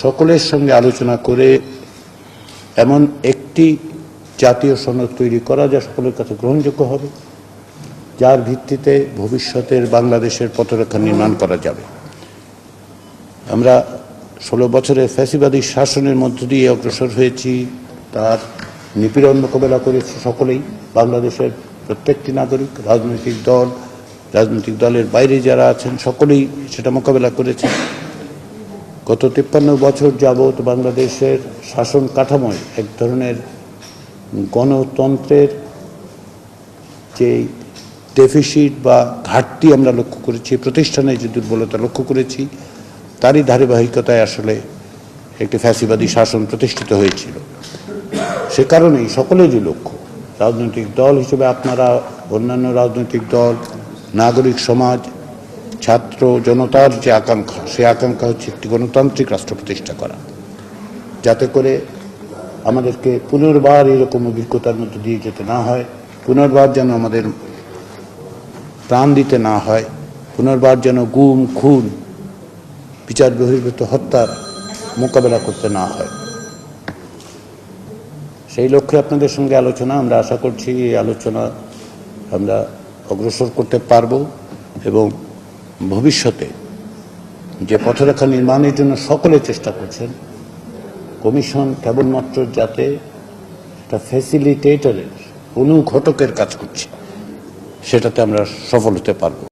সকলের সঙ্গে আলোচনা করে এমন একটি জাতীয় সনদ তৈরি করা যা সকলের কাছে গ্রহণযোগ্য হবে, যার ভিত্তিতে ভবিষ্যতের বাংলাদেশের পথরেখা নির্মাণ করা যাবে। আমরা ষোলো বছরের ফ্যাসিবাদী শাসনের মধ্য দিয়ে অগ্রসর হয়েছি, তার নিপীড়ন মোকাবেলা করেছি সকলেই, বাংলাদেশের প্রত্যেকটি নাগরিক, রাজনৈতিক দল, রাজনৈতিক দলের বাইরে যারা আছেন, সকলেই সেটা মোকাবেলা করেছে গত তিপ্পান্ন বছর যাবৎ বাংলাদেশের শাসন কাঠামোয় এক ধরনের গণতন্ত্রের যে ডেফিসিট বা ঘাটতি আমরা লক্ষ্য করেছি প্রতিষ্ঠানে যে দুর্বলতা লক্ষ্য করেছি, তারই ধারাবাহিকতায় আসলে একটি ফ্যাসিবাদী শাসন প্রতিষ্ঠিত হয়েছিল। সে কারণেই সকলেরই লক্ষ্য, রাজনৈতিক দল হিসেবে আপনারা, অন্যান্য রাজনৈতিক দল, নাগরিক সমাজ ছাত্র জনতার যে আকাঙ্ক্ষা, সেই আকাঙ্ক্ষা হচ্ছে একটি গণতান্ত্রিক রাষ্ট্র প্রতিষ্ঠা করা। যাতে করে আমাদেরকে পুনর্বার এরকম অভিজ্ঞতার মধ্যে দিয়ে যেতে না হয়, পুনর্বার যেন আমাদের প্রাণ দিতে না হয়, পুনর্বার যেন গুম, খুন, বিচার বহির্ভূত হত্যার মোকাবেলা করতে না হয়। সেই লক্ষ্যে আপনাদের সঙ্গে আলোচনা, আমরা আশা করছি এই আলোচনা আমরা অগ্রসর করতে পারব এবং ভবিষ্যতে যে পথরেখা নির্মাণের জন্য সকলে চেষ্টা করছেন, কমিশন কেবলমাত্র যাতে একটা ফ্যাসিলিটেটরের অনুঘটকের কাজ করছে, সেটাতে আমরা সফল হতে পারব।